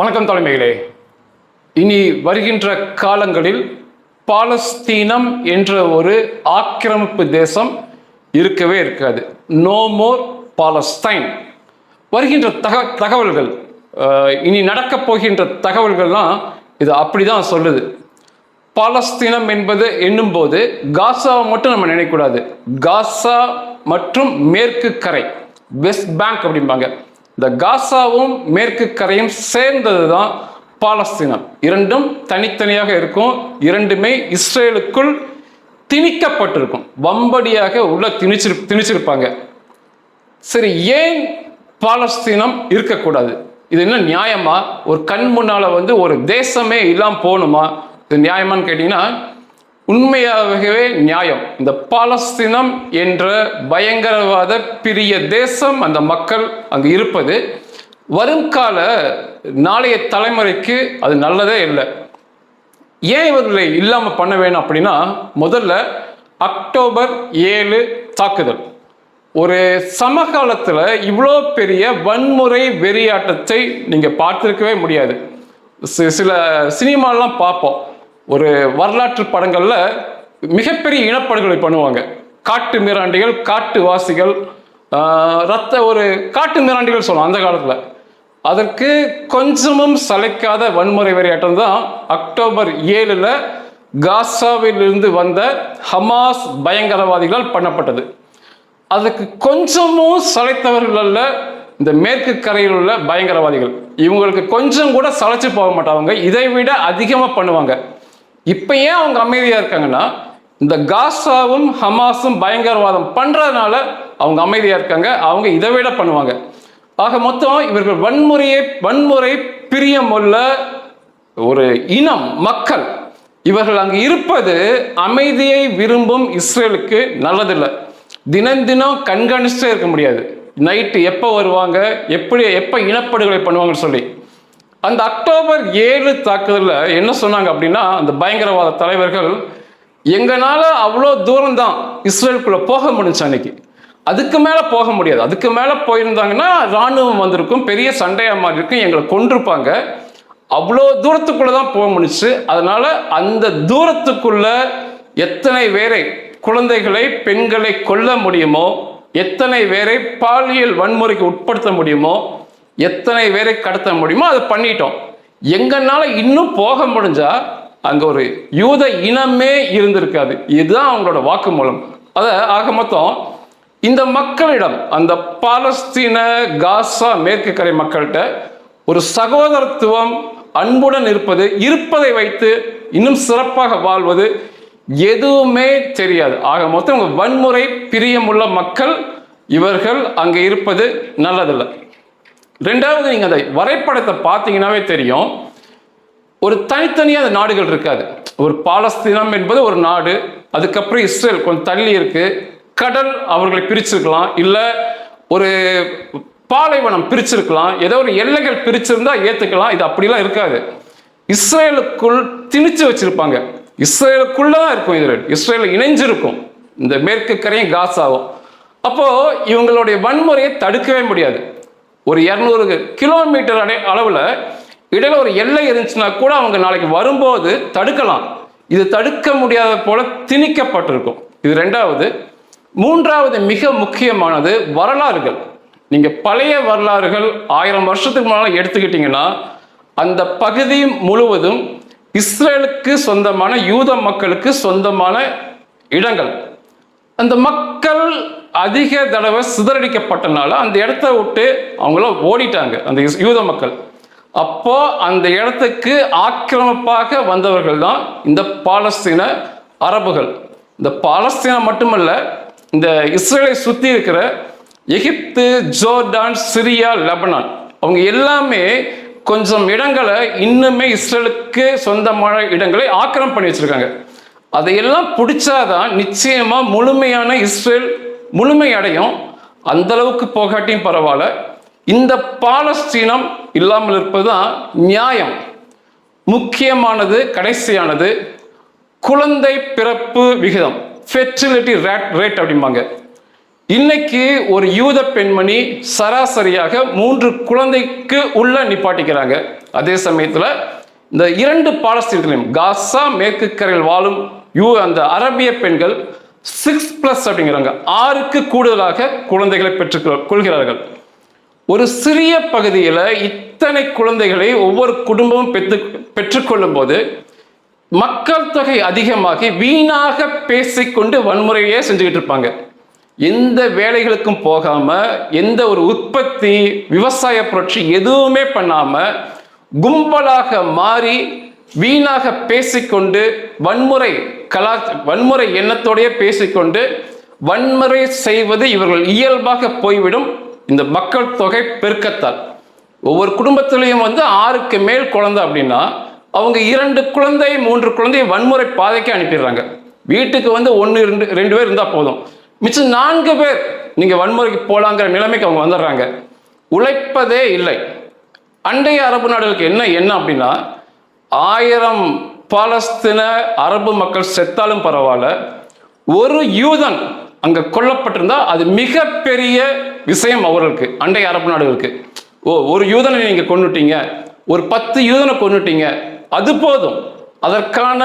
வணக்கம் தலைமைகளே. இனி வருகின்ற காலங்களில் பாலஸ்தீனம் என்ற ஒரு ஆக்கிரமிப்பு தேசம் இருக்கவே இருக்காது. நோ மோர் பாலஸ்தைன் வருகின்ற தக தகவல்கள் இனி நடக்கப் போகின்ற தகவல்கள்லாம் இது அப்படிதான் சொல்லுது. பாலஸ்தீனம் என்பது என்னும்போது காசாவை மட்டும் நம்ம நினைக்கக்கூடாது. காசா மற்றும் மேற்கு கரை வெஸ்ட் பேங்க் அப்படிம்பாங்க. இந்த காசாவும் மேற்கு கரையும் சேர்ந்தது தான் பாலஸ்தீனம். இரண்டும் தனித்தனியாக இருக்கும். இரண்டுமே இஸ்ரேலுக்குள் திணிக்கப்பட்டிருக்கும். வம்படியாக உள்ள திணிச்சிரு திணிச்சிருப்பாங்க. சரி ஏன் பாலஸ்தீனம் இருக்கக்கூடாது? இது என்ன நியாயமா? ஒரு கண் முன்னால் வந்து ஒரு தேசமே இல்லாமல் போகணுமா இது நியாயமான்னு கேட்டிங்கன்னா உண்மையாகவே நியாயம். இந்த பாலஸ்தீனம் என்ற பயங்கரவாத பிரிய தேசம் அந்த மக்கள் அங்கு இருப்பது வருங்கால நாளைய தலைமுறைக்கு அது நல்லதே இல்லை. ஏன் இவர்களை இல்லாமல் பண்ண வேணும் அப்படின்னா முதல்ல அக்டோபர் ஏழு தாக்குதல். ஒரு சமகாலத்தில் இவ்வளோ பெரிய வன்முறை வெறியாட்டத்தை நீங்கள் பார்த்திருக்கவே முடியாது. சில சினிமாலாம் பார்ப்போம். ஒரு வரலாற்று படங்களில் மிகப்பெரிய இனப்படுகொலை பண்ணுவாங்க. காட்டு மிராண்டிகள் காட்டுவாசிகள் வாசிகள் ரத்த ஒரு காட்டு மிராண்டிகள் சொல்லலாம் அந்த காலத்தில். அதற்கு கொஞ்சமும் சளைக்காத வன்முறை வெறியாட்டம் தான் அக்டோபர் ஏழில் காசாவிலிருந்து வந்த ஹமாஸ் பயங்கரவாதிகளால் பண்ணப்பட்டது. அதுக்கு கொஞ்சமும் சளைத்தவர்கள் அல்ல இந்த மேற்கு கரையில் உள்ள பயங்கரவாதிகள். இவங்களுக்கு கொஞ்சம் கூட சளைச்சு போக மாட்டாங்க. இதை விட அதிகமாக பண்ணுவாங்க. இப்போ ஏன் அவங்க அமைதியாக இருக்காங்கன்னா இந்த காசாவும் ஹமாஸும் பயங்கரவாதம் பண்ணுறதுனால அவங்க அமைதியாக இருக்காங்க அவங்க இதை விட பண்ணுவாங்க. ஆக மொத்தம் இவர்கள் வன்முறையை வன்முறை பிரியமுள்ள ஒரு இனம் மக்கள். இவர்கள் அங்கு இருப்பது அமைதியை விரும்பும் இஸ்ரேலுக்கு நல்லதில்லை. தினம் தினம் கண்காணிச்சே இருக்க முடியாது. நைட்டு எப்போ வருவாங்க எப்படி எப்போ இனப்படுகொலை பண்ணுவாங்கன்னு சொல்லி. அந்த அக்டோபர் ஏழு தாக்குதலில் என்ன சொன்னாங்க அப்படின்னா அந்த பயங்கரவாத தலைவர்கள் எங்களால் அவ்வளோ தூரம் தான் இஸ்ரேலுக்குள்ளே போக முடிஞ்சு அன்னைக்கு. அதுக்கு மேலே போக முடியாது. அதுக்கு மேலே போயிருந்தாங்கன்னா இராணுவம் வந்திருக்கும் பெரிய சண்டையாக மாதிரி இருக்கும் எங்களை கொண்டிருப்பாங்க அவ்வளோ தூரத்துக்குள்ளே தான் போக முடிச்சு அதனால் அந்த தூரத்துக்குள்ள எத்தனை பேரை குழந்தைகளை பெண்களை கொல்ல முடியுமோ எத்தனை பேரை பாலியல் வன்முறைக்கு உட்படுத்த முடியுமோ எத்தனை பேரை கடத்த முடியுமோ அதை பண்ணிட்டோம். எங்கனால இன்னும் போக முடிஞ்சா அங்க ஒரு யூத இனமே இருந்திருக்காது. இதுதான் அவங்களோட வாக்குமூலம் அத ஆக மொத்தம் இந்த மக்களிடம் அந்த பாலஸ்தீன காசா மேற்கு கரை மக்கள்கிட்ட ஒரு சகோதரத்துவம் அன்புடன் இருப்பது இருப்பதை வைத்து இன்னும் சிறப்பாக வாழ்வது எதுவுமே தெரியாது. ஆக மொத்தம் வன்முறை பிரியமுள்ள மக்கள் இவர்கள் அங்கே இருப்பது நல்லதில்லை. ரெண்டாவது நீங்க அந்த வரைபடத்தை பார்த்தீங்கன்னாவே தெரியும். ஒரு தனித்தனியாக அந்த நாடுகள் இருக்காது. ஒரு பாலஸ்தீனம் என்பது ஒரு நாடு அதுக்கப்புறம் இஸ்ரேல் கொஞ்சம் தள்ளி இருக்கு. கடல் அவர்களை பிரிச்சிருக்கலாம். இல்லை ஒரு பாலைவனம் பிரிச்சிருக்கலாம். ஏதோ ஒரு எல்லைகள் பிரிச்சிருந்தா ஏத்துக்கலாம். இது அப்படிலாம் இருக்காது. இஸ்ரேலுக்குள் திணிச்சு வச்சிருப்பாங்க. இஸ்ரேலுக்குள்ள தான் இருக்கும் இஸ்ரேல் இஸ்ரேல் இணைஞ்சிருக்கும். இந்த மேற்கு கரையும் காசாகும் அப்போ இவங்களுடைய வன்முறையை தடுக்கவே முடியாது. ஒரு இரநூறு கிலோமீட்டர் அடை அளவில் இடையில ஒரு எல்லை இருந்துச்சுன்னா கூட அவங்க நாளைக்கு வரும்போது தடுக்கலாம். இது தடுக்க முடியாத போல திணிக்கப்பட்டிருக்கும். இது ரெண்டாவது. மூன்றாவது மிக முக்கியமானது வரலாறுகள். நீங்க பழைய வரலாறுகள் ஆயிரம் வருஷத்துக்கு முன்னால எடுத்துக்கிட்டீங்கன்னா அந்த பகுதி முழுவதும் இஸ்ரேலுக்கு சொந்தமான யூத மக்களுக்கு சொந்தமான இடங்கள். அந்த மக்கள் அதிக தடவை சிதறடிக்கப்பட்டனால அந்த இடத்த விட்டு அவங்களாம் ஓடிட்டாங்க அந்த யூத மக்கள். அப்போ அந்த இடத்துக்கு ஆக்கிரமிப்பாக வந்தவர்கள் தான் இந்த பாலஸ்தீன அரபுகள். இந்த பாலஸ்தீனா மட்டுமல்ல இந்த இஸ்ரேலை சுற்றி இருக்கிற எகிப்து ஜோர்டான் சிரியா லெபனான். அவங்க எல்லாமே கொஞ்சம் இடங்களை இன்னுமே இஸ்ரேலுக்கு சொந்தமான இடங்களை ஆக்கிரம் பண்ணி வச்சிருக்காங்க. அதையெல்லாம் பிடிச்சாதான் நிச்சயமாக முழுமையான இஸ்ரேல் முழுமை அடையும். அந்த அளவுக்கு போகாட்டியும் பரவாயில்ல. இந்த பாலஸ்தீனம் இல்லாமல் இருப்பதுதான் நியாயம். முக்கியமானது கடைசியானது குழந்தை பிறப்பு விகிதம். ஃபெர்டிலிட்டி ரேட் ரேட் அப்படிம்பாங்க. இன்னைக்கு ஒரு யூத பெண்மணி சராசரியாக மூன்று குழந்தைக்கு உள்ள நிப்பாட்டிக்கிறாங்க. அதே சமயத்தில் இந்த இரண்டு பாலஸ்தீனத்திலும் காசா மேற்கு கரையில் வாழும் யூ அந்த அரபிய பெண்கள் சிக்ஸ் பிளஸ் அப்படிங்கிறாங்க. ஆறுக்கு கூடுதலாக குழந்தைகளை பெற்றுக் கொள்கிறார்கள். ஒரு சிறிய பகுதியில் இத்தனை குழந்தைகளை ஒவ்வொரு குடும்பமும் பெற்று பெற்றுக்கொள்ளும் போது மக்கள் தொகை அதிகமாகி வீணாக பேசிக்கொண்டு வன்முறையே செஞ்சுக்கிட்டு இருப்பாங்க. எந்த வேலைகளுக்கும் போகாமல் எந்த ஒரு உற்பத்தி விவசாய புரட்சி எதுவுமே பண்ணாமல் கும்பலாக மாறி வீணாக பேசிக்கொண்டு வன்முறை கலா வன்முறை எண்ணத்தோடையே பேசிக்கொண்டு வன்முறை செய்வது இவர்கள் இயல்பாக போய்விடும். இந்த மக்கள் தொகை பெருக்கத்தால். ஒவ்வொரு குடும்பத்திலையும் வந்து ஆறுக்கு மேல் குழந்தை அப்படின்னா அவங்க இரண்டு குழந்தை மூன்று குழந்தையை வன்முறை பாதைக்கு அனுப்பிடுறாங்க. வீட்டுக்கு வந்து ஒன்று ரெண்டு ரெண்டு பேர் இருந்தால் போதும். மிச்சம் நான்கு பேர் நீங்கள் வன்முறைக்கு போகலாங்கிற நிலைமைக்கு அவங்க வந்துடுறாங்க. உழைப்பதே இல்லை. அண்டைய அரபு நாடுகளுக்கு என்ன என்ன அப்படின்னா ஆயிரம் பாலஸ்தீன அரபு மக்கள் செத்தாலும் பரவாயில்ல. ஒரு யூதன் அங்க கொல்லப்பட்டிருந்தா அது மிகப்பெரிய விஷயம் அவர்களுக்கு அண்டை அரபு நாடுகளுக்கு. ஓ ஒரு யூதனை நீங்க கொண்டுட்டீங்க ஒரு பத்து யூதனை கொண்டுட்டீங்க அது போதும். அதற்கான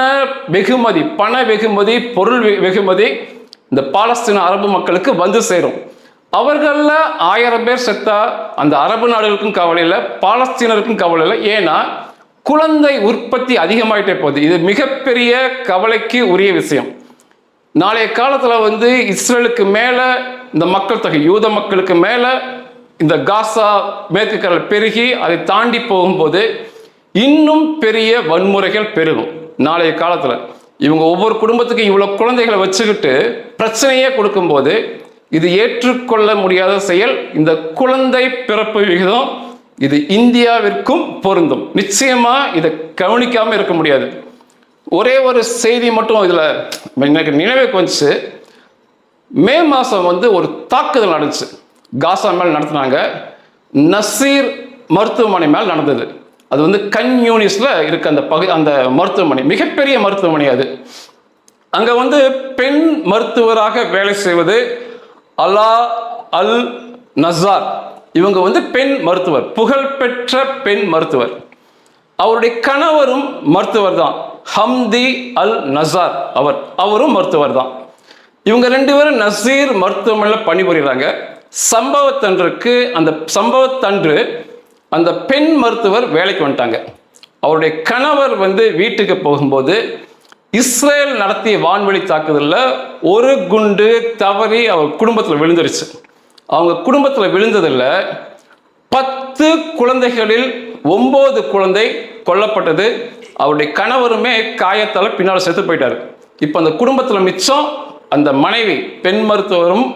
வெகுமதி பண வெகுமதி பொருள் வெகுமதி இந்த பாலஸ்தீன அரபு மக்களுக்கு வந்து சேரும். அவர்களில் ஆயிரம் பேர் செத்தா அந்த அரபு நாடுகளுக்கும் கவலை இல்லை பாலஸ்தீனருக்கும் கவலை இல்லை. ஏன்னா குழந்தை உற்பத்தி அதிகமாயிட்டே போகுது. இது மிகப்பெரிய கவலைக்கு உரிய விஷயம். நாளைய காலத்தில் வந்து இஸ்ரேலுக்கு மேலே இந்த மக்கள் தொகை யூத மக்களுக்கு மேலே இந்த காசா மேற்கு கடல் பெருகி அதை தாண்டி போகும்போது இன்னும் பெரிய வன்முறைகள் பெருகும். நாளைய காலத்தில் இவங்க ஒவ்வொரு குடும்பத்துக்கு இவ்வளோ குழந்தைகளை வச்சுக்கிட்டு பிரச்சனையே கொடுக்கும்போது இது ஏற்றுக்கொள்ள முடியாத செயல். இந்த குழந்தை பிறப்பு விகிதம் இது இந்தியாவிற்கும் பொருந்தும். நிச்சயமா இதை கவனிக்காம இருக்க முடியாது. ஒரே ஒரு செய்தி மட்டும் இதில் எனக்கு நினைவுக்கு வந்துச்சு மே மாதம் வந்து ஒரு தாக்குதல் நடந்துச்சு. காசா மேல் நடத்தினாங்க. நசீர் மருத்துவமனை மேல் நடந்தது. அது வந்து கன் யூனிஸில் இருக்க அந்த பகு அந்த மருத்துவமனை. மிகப்பெரிய மருத்துவமனை அது. அங்கே வந்து பெண் மருத்துவராக வேலை செய்வது அலா அல் நசார் இவங்க வந்து பெண் மருத்துவர் புகழ்பெற்ற பெண் மருத்துவர். அவருடைய கணவரும் மருத்துவர் தான் ஹம்தி அல் நசார் அவர் அவரும் மருத்துவர் தான் இவங்க ரெண்டு பேரும் நசீர் மருத்துவமனையில் பணிபுரிகிறாங்க சம்பவத்தன்றுக்கு அந்த சம்பவத்தன்று அந்த பெண் மருத்துவர் வேலைக்கு வந்துட்டாங்க. அவருடைய கணவர் வந்து வீட்டுக்கு போகும்போது இஸ்ரேல் நடத்திய வான்வெளி தாக்குதலில் ஒரு குண்டு தவறி அவர் குடும்பத்தில் விழுந்துருச்சு. அவங்க குடும்பத்தில் விழுந்ததில் பத்து குழந்தைகளில் ஒம்பது குழந்தை கொல்லப்பட்டது. அவருடைய கணவருமே காயத்தால் பின்னால் செத்து போயிட்டார். இப்போ அந்த குடும்பத்தில் மிச்சம் அந்த மனைவி பெண் மருத்துவரும்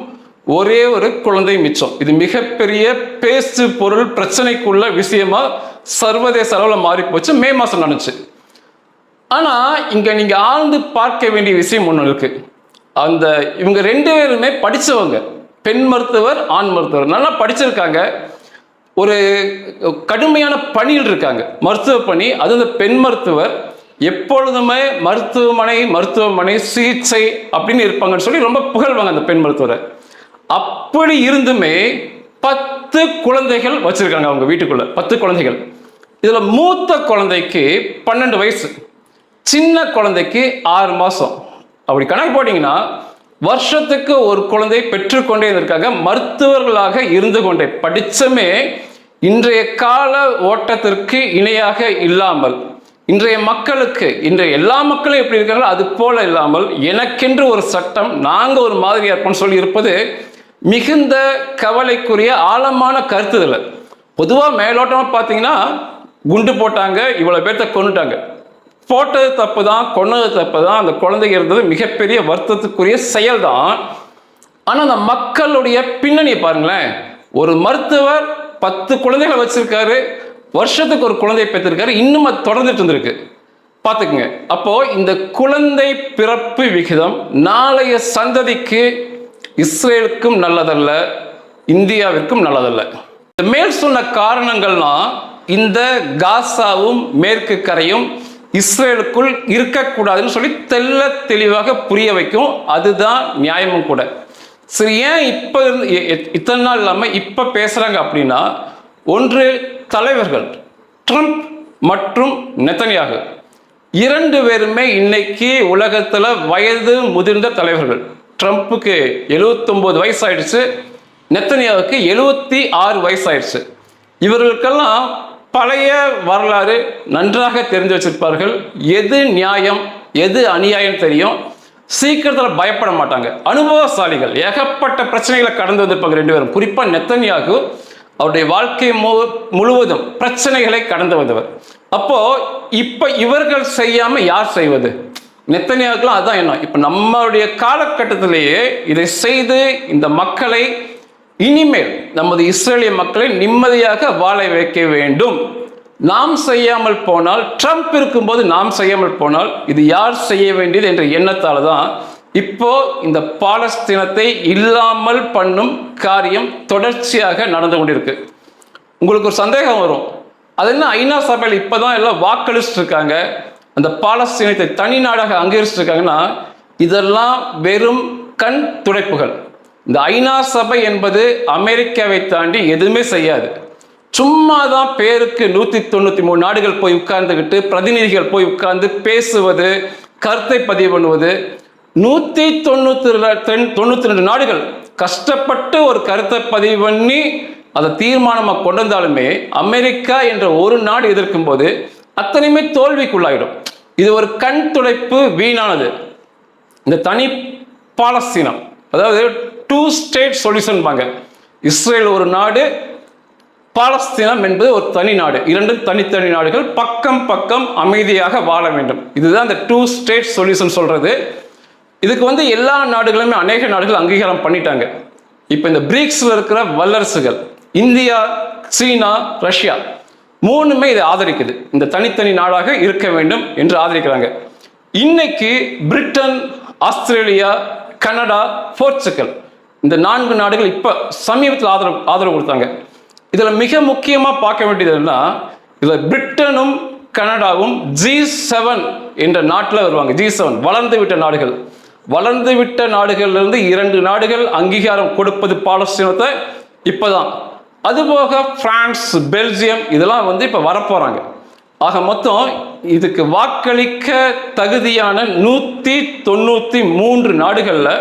ஒரே ஒரு குழந்தை மிச்சம். இது மிகப்பெரிய பேசு பொருள் பிரச்சனைக்குள்ள விஷயமா சர்வதேச அளவில் மாறி போச்சு. மே மாதம் நடந்துச்சு. ஆனால் இங்கே நீங்கள் ஆழ்ந்து பார்க்க வேண்டிய விஷயம் ஒன்று இருக்குது அந்த இவங்க ரெண்டு பேருமே படித்தவங்க பெண் மருத்துவர் ஆண் மருத்துவர். நல்லா படிச்சிருக்காங்க. ஒரு கடுமையான பணியில் இருக்காங்க. மருத்துவ பணி அது அந்த பெண் மருத்துவர். எப்பொழுதுமே மருத்துவமனை மருத்துவமனை சிகிச்சை அப்படின்னு இருப்பாங்கன்னு சொல்லி ரொம்ப புகழ்வாங்க அந்த பெண் மருத்துவரை. அப்படி இருந்துமே பத்து குழந்தைகள் வச்சிருக்காங்க அவங்க வீட்டுக்குள்ள. பத்து குழந்தைகள். இதில் மூத்த குழந்தைக்கு பன்னெண்டு வயசு. சின்ன குழந்தைக்கு ஆறு மாதம் அப்படி கணக்கு போட்டிங்கன்னா வருஷத்துக்கு ஒரு குழந்தை பெற்றுக்கொண்டே இருந்திருக்காங்க மருத்துவர்களாக இருந்து கொண்டே. படித்தமே இன்றைய கால ஓட்டத்திற்கு இணையாக இல்லாமல் இன்றைய மக்களுக்கு இன்றைய எல்லா மக்களும் எப்படி இருக்காங்களோ அது போல இல்லாமல் எனக்கென்று ஒரு சட்டம் நாங்கள் ஒரு மாதிரியா இருப்போம்னு சொல்லி இருப்பது மிகுந்த கவலைக்குரிய ஆழமான கருத்துதல். பொதுவாக மேலோட்டமாக பார்த்தீங்கன்னா குண்டு போட்டாங்க இவ்வளோ பேர்த்த கொண்டுட்டாங்க போட்டது தப்பு தான் கொன்னது தப்பு தான் அந்த குழந்தைங்க இருந்தது மிகப்பெரிய வருத்தத்துக்குரிய செயல் தான் ஆனால் அந்த மக்களுடைய பின்னணியை பாருங்களேன். ஒரு மருத்துவர் பத்து குழந்தைகளை வச்சிருக்காரு வருஷத்துக்கு ஒரு குழந்தையை பெற்றிருக்காரு இன்னும் அது தொடர்ந்துட்டு இருந்திருக்கு. பார்த்துக்குங்க. அப்போ இந்த குழந்தை பிறப்பு விகிதம் நாளைய சந்ததிக்கு இஸ்ரேலுக்கும் நல்லதல்ல இந்தியாவிற்கும் நல்லதல்ல. இந்த மேல் சொன்ன காரணங்கள்லாம் இந்த காசாவும் மேற்கு கரையும் இஸ்ரேலுக்குள் இருக்கக்கூடாதுன்னு சொல்லி தெள்ள தெளிவாக புரிய வைக்கும். அதுதான் நியாயமும் கூட. சரி ஏன் இப்போ இத்தனை நாள் இல்லாமல் இப்போ பேசுகிறாங்க அப்படின்னா ஒன்று தலைவர்கள் ட்ரம்ப் மற்றும் நெத்தனியாக. இரண்டு பேருமே இன்னைக்கு உலகத்தில் வயது முதிர்ந்த தலைவர்கள். ட்ரம்ப்புக்கு 79 வயசு ஆயிடுச்சு நெத்தனியாவுக்கு எழுபத்தி ஆறு வயசு ஆயிடுச்சு இவர்களுக்கெல்லாம் பழைய வரலாறு நன்றாக தெரிஞ்சு வச்சிருப்பார்கள். எது நியாயம் எது அநியாயம் தெரியும் சீக்கிரத்தில் பயப்பட மாட்டாங்க. அனுபவசாலிகள் ஏகப்பட்ட பிரச்சனைகளை கடந்து வந்திருப்பாங்க ரெண்டு பேரும். குறிப்பாக நெத்தன்யாகு அவருடைய வாழ்க்கை மு முழுவதும் பிரச்சனைகளை கடந்து வந்தவர். அப்போ இப்போ இவர்கள் செய்யாம யார் செய்வது? நெத்தனியாவுக்குலாம் அதான் என்ன இப்போ நம்மளுடைய காலகட்டத்திலேயே இதை செய்து இந்த மக்களை இனிமேல் நமது இஸ்ரேலிய மக்களை நிம்மதியாக வாழ வைக்க வேண்டும். நாம் செய்யாமல் போனால் ட்ரம்ப் இருக்கும்போது நாம் செய்யாமல் போனால் இது யார் செய்ய வேண்டியது என்ற எண்ணத்தால் தான் இப்போ இந்த பாலஸ்தீனத்தை இல்லாமல் பண்ணும் காரியம் தொடர்ச்சியாக நடந்து கொண்டிருக்கு. உங்களுக்கு ஒரு சந்தேகம் வரும். அது என்ன ஐநா சபையில் இப்போ தான் எல்லாம் வாக்களிச்சிருக்காங்க அந்த பாலஸ்தீனத்தை தனி நாடாக அங்கீகரிச்சிருக்காங்கன்னா இதெல்லாம் வெறும் கண் துடைப்புகள். இந்த ஐநா சபை என்பது அமெரிக்காவை தாண்டி எதுவுமே செய்யாது. சும்மா தான் பேருக்கு நூற்றி தொண்ணூற்றி மூணு நாடுகள் போய் உட்கார்ந்துக்கிட்டு பிரதிநிதிகள் போய் உட்கார்ந்து பேசுவது கருத்தை பதிவு பண்ணுவது நூற்றி தொண்ணூற்றி தொண்ணூற்றி ரெண்டு நாடுகள் கஷ்டப்பட்டு ஒரு கருத்தை பதிவு பண்ணி அதை தீர்மானமாக கொண்டு வந்தாலுமே அமெரிக்கா என்ற ஒரு நாடு எதிர்க்கும் போது அத்தனையுமே தோல்விக்குள்ளாயிடும். இது ஒரு கண் துடைப்பு வீணானது. இந்த தனி பாலஸ்தீனம் அதாவது டூ ஸ்டேட் சொல்யூஷன் பாங்க. இஸ்ரேல் ஒரு நாடு பாலஸ்தீனம் என்பது ஒரு தனி நாடு. இரண்டு தனித்தனி நாடுகள் பக்கம் பக்கம் அமைதியாக வாழ வேண்டும். இதுதான் இந்த டூ ஸ்டேட் சொல்யூஷன் சொல்றது. இதுக்கு வந்து எல்லா நாடுகளுமே அநேக நாடுகள் அங்கீகாரம் பண்ணிட்டாங்க. இப்போ இந்த பிரிக்ஸ்ல இருக்கிற வல்லரசுகள் இந்தியா சீனா ரஷ்யா மூணுமே இதை ஆதரிக்குது. இந்த தனித்தனி நாடாக இருக்க வேண்டும் என்று ஆதரிக்கிறாங்க. இன்னைக்கு பிரிட்டன் ஆஸ்திரேலியா கனடா போர்ச்சுகல் இந்த நான்கு நாடுகள் இப்போ சமீபத்தில் ஆதரவு ஆதரவு கொடுத்தாங்க. இதில் மிக முக்கியமாக பார்க்க வேண்டியது என்ன இதில் பிரிட்டனும் கனடாவும் ஜி செவன் என்ற நாட்டில் வருவாங்க. ஜி செவன் வளர்ந்து விட்ட நாடுகள். வளர்ந்து விட்ட நாடுகளிலிருந்து இரண்டு நாடுகள் அங்கீகாரம் கொடுப்பது பாலஸ்தீனத்தை இப்போதான். அதுபோக பிரான்ஸ் பெல்ஜியம் இதெல்லாம் வந்து இப்போ வரப்போகிறாங்க ஆக மொத்தம் இதுக்கு வாக்களிக்க தகுதியான நூற்றி தொண்ணூற்றி மூன்று நாடுகளில்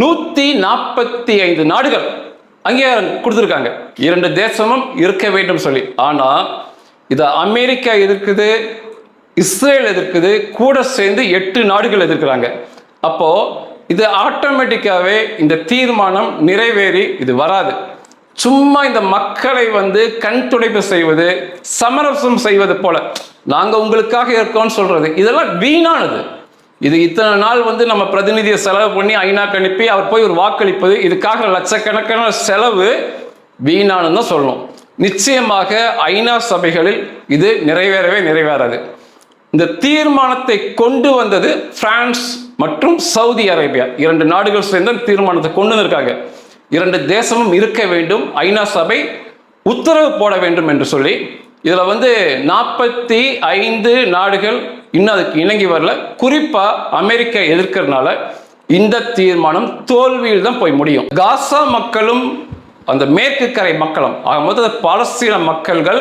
நூற்றி நாற்பத்தி ஐந்து நாடுகள் அங்கீகாரம் கொடுத்துருக்காங்க. இரண்டு தேசமும் இருக்க வேண்டும் சொல்லி. ஆனால் இது அமெரிக்கா எதிர்க்குது இஸ்ரேல் எதிர்க்குது கூட சேர்ந்து எட்டு நாடுகள் எதிர்க்கிறாங்க. அப்போ இது ஆட்டோமேட்டிக்காவே இந்த தீர்மானம் நிறைவேறி இது வராது. சும்மா இந்த மக்களை வந்து கண் துடைப்பு செய்வது சமரசம் செய்வது போல. நாங்க உங்களுக்காக இருக்கோம்னு சொல்றது இதெல்லாம் வீணானது. இது இத்தனை நாள் வந்து நம்ம பிரதிநிதியை செலவு பண்ணி ஐநாக்கு அனுப்பி அவர் போய் ஒரு வாக்களிப்பது இதுக்காக லட்சக்கணக்கான செலவு வீணானு தான் சொல்லணும். நிச்சயமாக ஐநா சபைகளில் இது நிறைவேறவே நிறைவேறாது. இந்த தீர்மானத்தை கொண்டு வந்தது பிரான்ஸ் மற்றும் சவுதி அரேபியா. இரண்டு நாடுகள் சேர்ந்து தீர்மானத்தை கொண்டு வந்திருக்காங்க. இரண்டு தேசமும் இருக்க வேண்டும். ஐநா சபை உத்தரவு போட வேண்டும் என்று சொல்லி இதில் வந்து நாற்பத்தி ஐந்து நாடுகள் இன்னும் அதுக்கு இணங்கி வரல. குறிப்பாக அமெரிக்கா எதிர்க்கிறதுனால இந்த தீர்மானம் தோல்வியில் தான் போய் முடியும். காசா மக்களும் அந்த மேற்கு கரை மக்களும் ஆக மொத்தம் பாலஸ்தீன மக்கள்கள்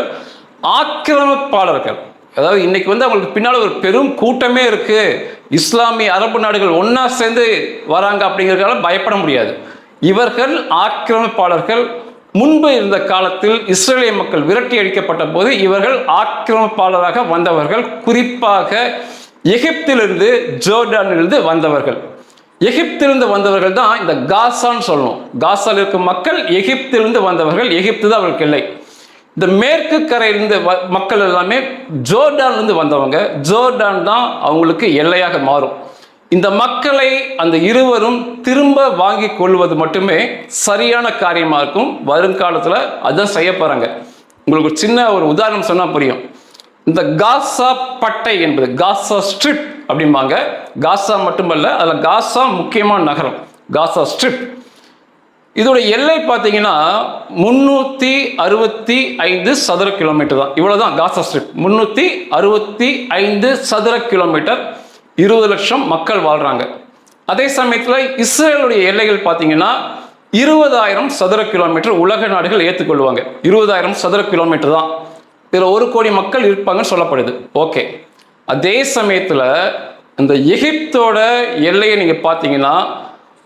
ஆக்கிரமிப்பாளர்கள். அதாவது இன்னைக்கு வந்து அவங்களுக்கு பின்னால் ஒரு பெரும் கூட்டமே இருக்கு. இஸ்லாமிய அரபு நாடுகள் ஒன்றா சேர்ந்து வராங்க அப்படிங்கிறதுனால பயப்பட முடியாது. இவர்கள் ஆக்கிரமிப்பாளர்கள் முன்பு இருந்த காலத்தில் இஸ்ரேலிய மக்கள் விரட்டி அடிக்கப்பட்ட போது இவர்கள் ஆக்கிரமிப்பாளராக வந்தவர்கள். குறிப்பாக எகிப்திலிருந்து ஜோர்டானிலிருந்து வந்தவர்கள். எகிப்திலிருந்து வந்தவர்கள் தான் இந்த காசான்னு சொல்லணும் காசால் இருக்கும் மக்கள் எகிப்திலிருந்து வந்தவர்கள். எகிப்து தான் அவர்களுக்கு இல்லை இந்த மேற்கு கரையிலிருந்து வ மக்கள் எல்லாமே ஜோர்டான்லேருந்து வந்தவங்க. ஜோர்டான் தான் அவங்களுக்கு எல்லையாக மாறும். இந்த மக்களை அந்த இருவரும் திரும்ப வாங்கி கொள்வது மட்டுமே சரியான காரியமாக இருக்கும். வருங்காலத்தில் அதான் செய்ய போகிறாங்க உங்களுக்கு ஒரு சின்ன ஒரு உதாரணம் சொன்னால் புரியும். இந்த காசா பட்டை என்பது காசா ஸ்ட்ரிப் அப்படிம்பாங்க. காசா மட்டுமல்ல அதில் காசா முக்கியமான நகரம் காசா ஸ்ட்ரிப். இதோட எல்லை பார்த்தீங்கன்னா முந்நூற்றி அறுபத்தி ஐந்து சதுர கிலோமீட்டர் தான். இவ்வளோதான் காசா ஸ்ட்ரிப். முந்நூற்றி அறுபத்தி ஐந்து சதுர கிலோமீட்டர். இருபது லட்சம் மக்கள் வாழ்கிறாங்க அதே சமயத்தில் இஸ்ரேலுடைய எல்லைகள் பார்த்தீங்கன்னா இருபதாயிரம் சதுர கிலோமீட்டர் உலக நாடுகள் ஏற்றுக்கொள்வாங்க இருபதாயிரம் சதுர கிலோமீட்டர் தான். இதில் ஒரு கோடி மக்கள் இருப்பாங்கன்னு சொல்லப்படுது. ஓகே. அதே சமயத்தில் இந்த எகிப்தோட எல்லையை நீங்கள் பார்த்தீங்கன்னா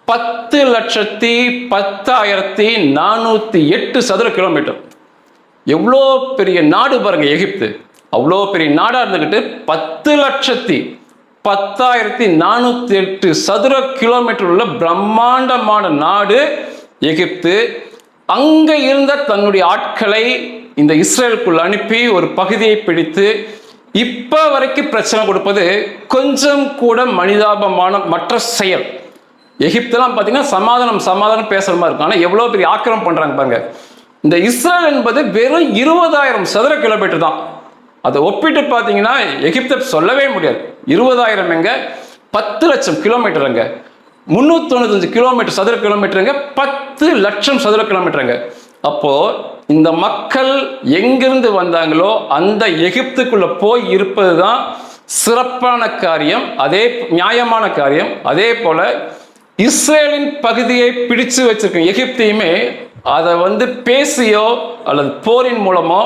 பத்து லட்சத்தி பத்தாயிரத்தி நானூற்றி எட்டு சதுர கிலோமீட்டர். எவ்வளோ பெரிய நாடு பாருங்கள் எகிப்து. அவ்வளோ பெரிய நாடாக இருந்துக்கிட்டு பத்து லட்சத்தி பத்தாயிரத்தி நானூற்றி எட்டு சதுர கிலோமீட்டர் உள்ள பிரம்மாண்டமான நாடு எகிப்து. அங்கே இருந்த தன்னுடைய ஆட்களை இந்த இஸ்ரேலுக்குள் அனுப்பி ஒரு பகுதியை பிடித்து இப்போ வரைக்கும் பிரச்சனை கொடுப்பது கொஞ்சம் கூட மனிதாபமான மற்ற செயல். எகிப்தெல்லாம் பார்த்தீங்கன்னா சமாதானம் சமாதானம் பேசுகிற மாதிரி இருக்கும். ஆனால் எவ்வளோ பெரிய ஆக்கிரமம் பண்ணுறாங்க பாருங்க. இந்த இஸ்ரேல் என்பது வெறும் இருபதாயிரம் சதுர கிலோமீட்டர் தான். அதை ஒப்பிட்டு பார்த்தீங்கன்னா எகிப்தை சொல்லவே முடியாது. இருபதாயிரம் எங்க? பத்து லட்சம் கிலோமீட்டர் எங்க? முந்நூற்றி தொண்ணூத்தஞ்சு கிலோமீட்டர் சதுர கிலோமீட்டருங்க பத்து லட்சம் சதுர கிலோமீட்டருங்க அப்போ இந்த மக்கள் எங்கிருந்து வந்தாங்களோ அந்த எகிப்துக்குள்ள போய் இருப்பது தான் சிறப்பான காரியம் அதே நியாயமான காரியம். அதே போல இஸ்ரேலின் பகுதியை பிடிச்சு வச்சிருக்க எகிப்தையுமே அதை வந்து பேசியோ அல்லது போரின் மூலமோ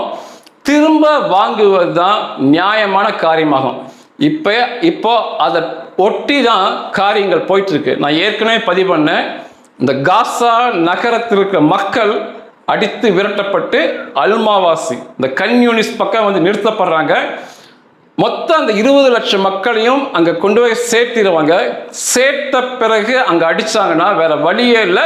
திரும்ப வாங்குவது தான் நியாயமான காரியமாகும். இப்போ இப்போ அதை ஒட்டி தான் காரியங்கள் போயிட்டுருக்கு. நான் ஏற்கனவே பதிவு பண்ணேன். இந்த காசா நகரத்தில் இருக்கிற மக்கள் அடித்து விரட்டப்பட்டு அல்மாவாசி இந்த கன்யூனிஸ்ட் பக்கம் வந்து நிறுத்தப்படுறாங்க. மொத்தம் அந்த இருபது லட்சம் மக்களையும் அங்கே கொண்டு போய் சேர்த்திடுவாங்க. சேர்த்த பிறகு அங்கே அடிச்சாங்கன்னா வேற வழியே இல்லை.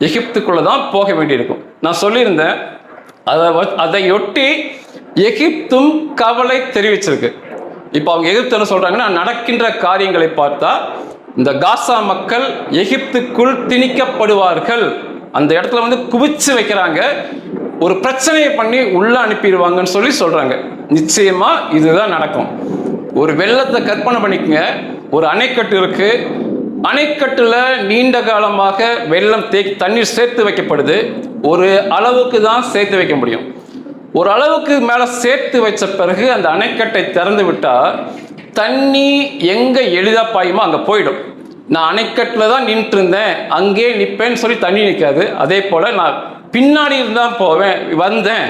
எகிப்துக்குள்ளே தான் போக வேண்டியிருக்கும். நான் சொல்லியிருந்தேன். அதை வ- அதையொட்டி எகிப்தும் கவலை தெரிவிச்சிருக்கு. இப்போ அவங்க எகிப்து என்ன சொல்கிறாங்கன்னா நடக்கின்ற காரியங்களை பார்த்தா இந்த காசா மக்கள் எகிப்துக்குள் திணிக்கப்படுவார்கள். அந்த இடத்துல வந்து குவிச்சு வைக்கிறாங்க. ஒரு பிரச்சனையை பண்ணி உள்ள அனுப்பிடுவாங்கன்னு சொல்லி சொல்றாங்க. நிச்சயமா இதுதான் நடக்கும். ஒரு வெள்ளத்தை கற்பனை பண்ணிக்கங்க. ஒரு அணைக்கட்டு இருக்கு. அணைக்கட்டுல நீண்ட காலமாக வெள்ளம் தே தண்ணீர் சேர்த்து வைக்கப்படுது. ஒரு அளவுக்கு தான் சேர்த்து வைக்க முடியும். ஓரளவுக்கு மேலே சேர்த்து வச்ச பிறகு அந்த அணைக்கட்டை திறந்து விட்டால் தண்ணி எங்கே எளிதாக பாயுமோ அங்கே போயிடும். நான் அணைக்கட்டில் தான் நின்றுட்டு இருந்தேன் அங்கேயே நிற்பேன்னு சொல்லி தண்ணி நிற்காது அதே போல் நான் பின்னாடி இருந்தால் போவேன் வந்தேன்.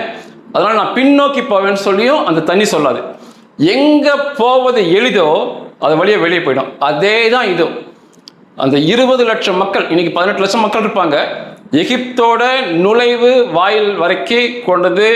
அதனால் நான் பின்னோக்கி போவேன்னு சொல்லியும் அந்த தண்ணி சொல்லாது. எங்கே போவது எளிதோ அது வழியே வெளியே போயிடும். அதே தான் இதுவும் அந்த இருபது லட்சம் மக்கள் இன்னைக்கு பதினெட்டு லட்சம் மக்கள் இருப்பாங்க. எகிப்தோட நுழைவு வாயில் வரைக்கும் கொண்டது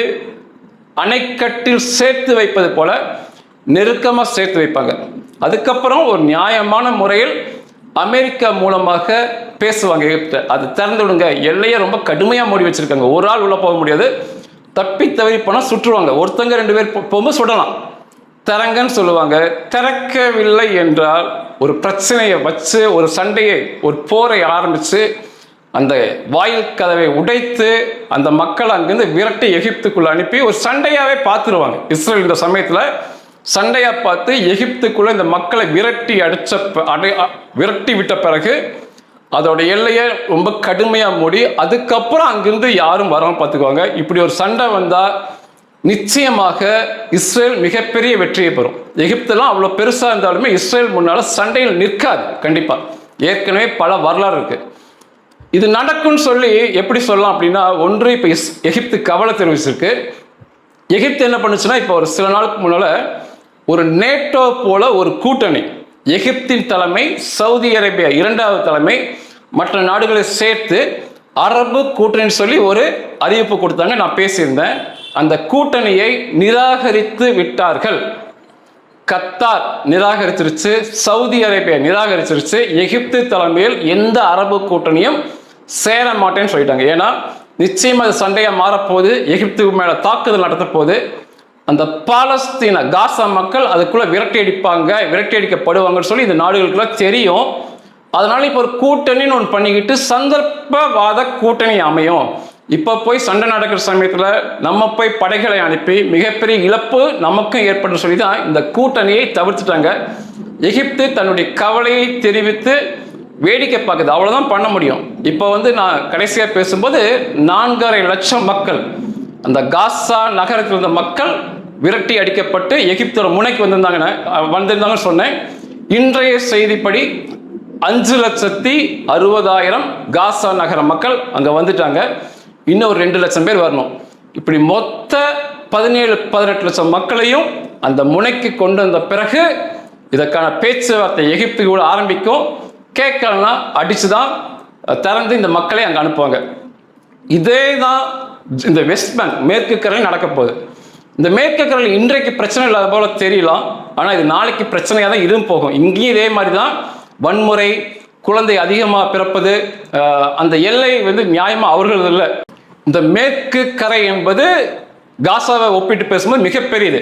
அணைக்கட்டில் சேர்த்து வைப்பது போல நெருக்கமாக சேர்த்து வைப்பாங்க. அதுக்கப்புறம் ஒரு நியாயமான முறையில் அமெரிக்கா மூலமாக பேசுவாங்க எகிப்தை. அது திறந்து விடுங்க. எல்லையை ரொம்ப கடுமையாக மூடி வச்சுருக்காங்க. ஒரு ஆள் உள்ளே போக முடியாது. தப்பி தவறி போனால் சுற்றுவாங்க. ஒருத்தங்க ரெண்டு பேர் போகும்போது சுடலாம். திறங்கன்னு சொல்லுவாங்க. திறக்கவில்லை என்றால் ஒரு பிரச்சனையை வச்சு ஒரு சண்டையை ஒரு போரை ஆரம்பித்து அந்த வாயில் கதவை உடைத்து அந்த மக்கள் அங்கேருந்து விரட்டி எகிப்துக்குள்ளே அனுப்பி ஒரு சண்டையாகவே பார்த்துருவாங்க. இஸ்ரேல் இந்த சமயத்தில் சண்டையாக பார்த்து எகிப்துக்குள்ளே இந்த மக்களை விரட்டி அடிச்ச ப- அடை விரட்டி விட்ட பிறகு அதோட எல்லையை ரொம்ப கடுமையாக மூடி அதுக்கப்புறம் அங்கிருந்து யாரும் வராமல் பார்த்துக்குவாங்க. இப்படி ஒரு சண்டை வந்தால் நிச்சயமாக இஸ்ரேல் மிகப்பெரிய வெற்றியை பெறும். எகிப்தெல்லாம் அவ்வளோ பெருசாக இருந்தாலுமே இஸ்ரேல் முன்னால சண்டையில் நிற்காது கண்டிப்பாக ஏற்கனவே பல வரலாறு இருக்குது இது நடக்கும்னு சொல்லி எப்படி சொல்லலாம் அப்படின்னா ஒன்று இப்போ இஸ் எகிப்து கவலை தெரிவிச்சிருக்கு. எகிப்து என்ன பண்ணுச்சுன்னா இப்போ ஒரு சில நாளுக்கு முன்னால் ஒரு நேட்டோ போல ஒரு கூட்டணி எகிப்தின் தலைமை சவுதி அரேபியா இரண்டாவது தலைமை மற்ற நாடுகளை சேர்த்து அரபு கூட்டணின்னு சொல்லி ஒரு அறிவிப்பு கொடுத்தாங்க. நான் பேசியிருந்தேன். அந்த கூட்டணியை நிராகரித்து விட்டார்கள். கத்தார் நிராகரிச்சிருச்சு சவுதி அரேபியா நிராகரிச்சிருச்சு எகிப்து தலைமையில் எந்த அரபு கூட்டணியும் சேர மாட்டேன்னு சொல்லிட்டாங்க. ஏன்னா நிச்சயமாக அது சண்டையாக மாறப்போகுது. எகிப்துக்கு மேலே தாக்குதல் நடத்த போது அந்த பாலஸ்தீன காசா மக்கள் அதுக்குள்ள விரட்டி அடிப்பாங்க விரட்டி அடிக்கப்படுவாங்கன்னு சொல்லி இந்த நாடுகளுக்குலாம் தெரியும். அதனால இப்போ ஒரு கூட்டணின்னு ஒன்று பண்ணிக்கிட்டு சந்தர்ப்பவாத கூட்டணி அமையும். இப்போ போய் சண்டை நடக்கிற சமயத்தில் நம்ம போய் படைகளை அனுப்பி மிகப்பெரிய இழப்பு நமக்கும் ஏற்படும் சொல்லி தான் இந்த கூட்டணியை தவிர்த்துட்டாங்க. எகிப்து தன்னுடைய கவலையை தெரிவித்து வேடிக்கை பார்க்குது. அவ்வளோதான் பண்ண முடியும். இப்போ வந்து நான் கடைசியாக பேசும்போது நான்கரை லட்சம் மக்கள் அந்த காசா நகரத்தில் இருந்த மக்கள் விரட்டி அடிக்கப்பட்டு எகிப்தோட முனைக்கு வந்திருந்தாங்கன்னு வந்திருந்தாங்கன்னு சொன்னேன். இன்றைய செய்திப்படி அஞ்சு லட்சத்தி அறுபதாயிரம் காசா நகர மக்கள் அங்கே வந்துட்டாங்க. இன்னும் ஒரு ரெண்டு லட்சம் பேர் வரணும். இப்படி மொத்த பதினேழு பதினெட்டு லட்சம் மக்களையும் அந்த முனைக்கு கொண்டு வந்த பிறகு இதற்கான பேச்சுவார்த்தை எகிப்து கூட ஆரம்பிக்கும். கேட்கலன்னா அடித்து தான் திறந்து இந்த மக்களை அங்கே அனுப்புவாங்க. இதே தான் இந்த வெஸ்ட் பேங்க் மேற்கு கரையில் நடக்க போகுது. இந்த மேற்கு கரையில் இன்றைக்கு பிரச்சனை இல்லாத போல தெரியலாம். ஆனால் இது நாளைக்கு பிரச்சனையாக தான் இதுவும் போகும். இங்கேயும் இதே மாதிரி தான் வன்முறை குழந்தை அதிகமாக பிறப்பது அந்த எல்லை வந்து நியாயமாக அவர்கள் இல்லை. இந்த மேற்கு கரை என்பது காசாவை ஒப்பிட்டு பேசும்போது மிகப்பெரியது.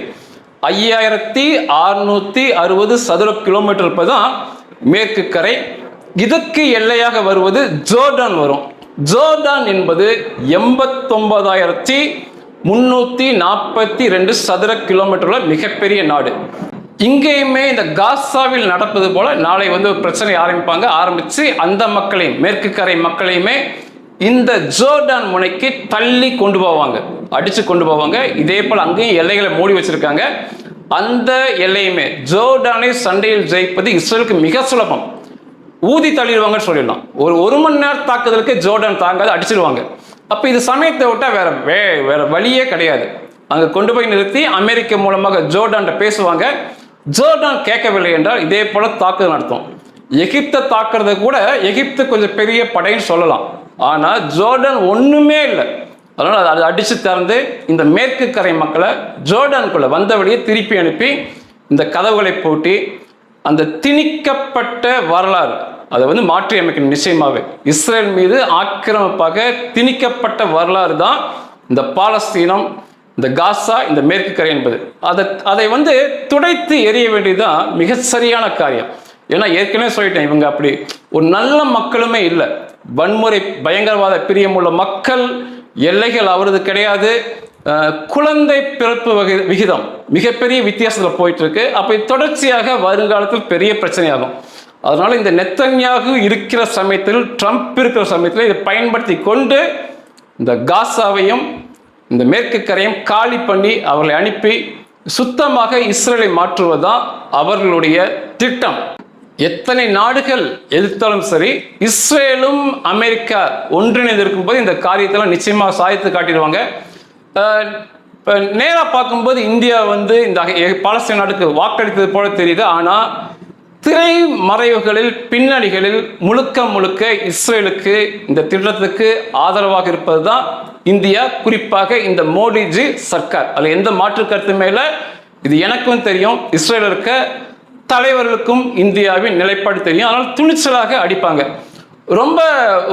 ஐயாயிரத்தி அறுநூத்தி அறுபது சதுர கிலோமீட்டர் இருப்பதுதான் மேற்கு கரை. இதற்கு எல்லையாக வருவது ஜோர்டான் வரும். ஜோர்டான் என்பது எண்பத்தொன்பதாயிரத்தி முன்னூத்தி நாற்பத்தி ரெண்டு சதுர கிலோமீட்டர்ல மிகப்பெரிய நாடு. இங்கேயுமே இந்த காசாவில் நடப்பது போல நாளை வந்து ஒரு பிரச்சனை ஆரம்பிப்பாங்க ஆரம்பிச்சு அந்த மக்களையும் மேற்கு கரை மக்களையுமே இந்த ஜோர்டான் முனைக்கு தள்ளி கொண்டு போவாங்க அடிச்சு கொண்டு போவாங்க. இதே போல் அங்கேயும் எல்லைகளை மூடி வச்சிருக்காங்க. அந்த எல்லையுமே ஜோர்டானை சண்டையில் ஜெயிப்பது இஸ்ரேலுக்கு மிக சுலபம். ஊதி தள்ளிடுவாங்கன்னு சொல்லிடலாம். ஒரு ஒரு மணி நேரம் தாக்குதலுக்கு ஜோர்டான் தாங்காது அடிச்சிடுவாங்க. அப்போ இது சமயத்தை விட்டால் வேற வே வேற வழியே கிடையாது. அங்கே கொண்டு போய் நிறுத்தி அமெரிக்க மூலமாக ஜோர்டான்ட்ட பேசுவாங்க. ஜோர்டான் கேட்கவில்லை என்றால் இதே போல தாக்குதல் நடத்தும். எகிப்தை தாக்குறது கூட எகிப்து கொஞ்சம் பெரிய படைன்னு சொல்லலாம். ஆனால் ஜோர்டான் ஒன்றுமே இல்லை. அதனால் அதை அதை அடித்து திறந்து இந்த மேற்கு கரை மக்களை ஜோர்டானுக்குள்ளே வந்த வழியே திருப்பி அனுப்பி இந்த கதவுகளை பூட்டி அந்த திணிக்கப்பட்ட வரலாறு அதை வந்து மாற்றி அமைக்கணும் நிச்சயமாகவே இஸ்ரேல் மீது ஆக்கிரமிப்பாக திணிக்கப்பட்ட வரலாறு தான் இந்த பாலஸ்தீனம் இந்த காசா இந்த மேற்கு கரை என்பது. அதை அதை வந்து துடைத்து எரிய வேண்டியதுதான் மிக சரியான காரியம். ஏன்னா ஏற்கனவே சொல்லிட்டேன் இவங்க அப்படி ஒரு நல்ல மக்களுமே இல்லை. வன்முறை பயங்கரவாத பிரியமுள்ள மக்கள் எல்லைகள் அவரது கிடையாது. குழந்தை பிறப்பு வகை விகிதம் மிகப்பெரிய வித்தியாசத்தில் போயிட்டு இருக்கு அப்போ தொடர்ச்சியாக வருங்காலத்தில் பெரிய பிரச்சனையாகும். அதனால இந்த நெத்தன்யாகு இருக்கிற சமயத்தில் ட்ரம்ப் இருக்கிற சமயத்தில் இதை பயன்படுத்தி கொண்டு இந்த காசாவையும் இந்த மேற்கு கரையும் காலி பண்ணி அவர்களை அனுப்பி சுத்தமாக இஸ்ரேலை மாற்றுவதுதான் அவர்களுடைய திட்டம். எத்தனை நாடுகள் எதிர்த்தாலும் சரி இஸ்ரேலும் அமெரிக்கா ஒன்றிணைந்து இருக்கும்போது இந்த காரியத்தெல்லாம் நிச்சயமாக சாதித்து காட்டிடுவாங்க. இப்போ நேராக பார்க்கும்போது இந்தியா வந்து இந்த பாலஸ்தீன் நாட்டுக்கு வாக்களித்தது போல தெரியுது. ஆனால் திரை மறைவுகளில் பின்னணிகளில் முழுக்க முழுக்க இஸ்ரேலுக்கு இந்த திட்டத்துக்கு ஆதரவாக இருப்பது தான் இந்தியா. குறிப்பாக இந்த மோடிஜி சர்க்கார். அதில் எந்த மாற்று கருத்து மேலே இது எனக்கும் தெரியும். இஸ்ரேல் இருக்க தலைவர்களுக்கும் இந்தியாவின் நிலைப்பாடு தெரியும். அதனால் துணிச்சலாக அடிப்பாங்க. ரொம்ப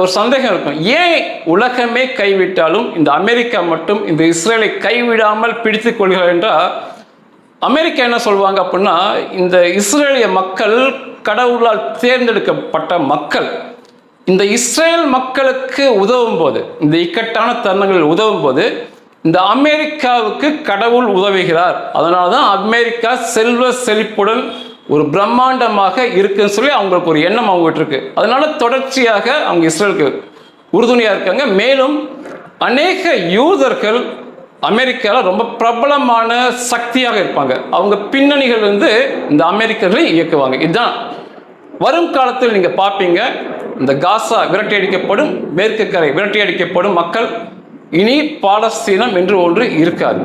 ஒரு சந்தேகம் இருக்கும். ஏன் உலகமே கைவிட்டாலும் இந்த அமெரிக்கா மட்டும் இந்த இஸ்ரேலை கைவிடாமல் பிடித்து கொள்கிறார் என்றால் அமெரிக்கா என்ன சொல்லுவாங்க அப்படின்னா இந்த இஸ்ரேலிய மக்கள் கடவுளால் தேர்ந்தெடுக்கப்பட்ட மக்கள் இந்த இஸ்ரேல் மக்களுக்கு உதவும் போது இந்த இக்கட்டான தருணங்களில் உதவும் போது இந்த அமெரிக்காவுக்கு கடவுள் உதவுகிறார். அதனால தான் அமெரிக்கா செல்வ செழிப்புடன் ஒரு பிரம்மாண்டமாக இருக்குன்னு சொல்லி அவங்களுக்கு ஒரு எண்ணம் அவங்ககிட்ட இருக்கு அதனால தொடர்ச்சியாக அவங்க இஸ்ரேலுக்கு உறுதுணையாக இருக்காங்க. மேலும் அநேக யூதர்கள் அமெரிக்காவில் ரொம்ப பிரபலமான சக்தியாக இருப்பாங்க. அவங்க பின்னணிகள் வந்து இந்த அமெரிக்கர்களை இயக்குவாங்க. இதுதான் வரும் காலத்தில் நீங்கள் பார்ப்பீங்க. இந்த காசா விரட்டி அடிக்கப்படும் மேற்கு கரை விரட்டி அடிக்கப்படும் மக்கள் இனி பாலஸ்தீனம் என்று ஒன்று இருக்காது.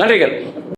நன்றிகள்.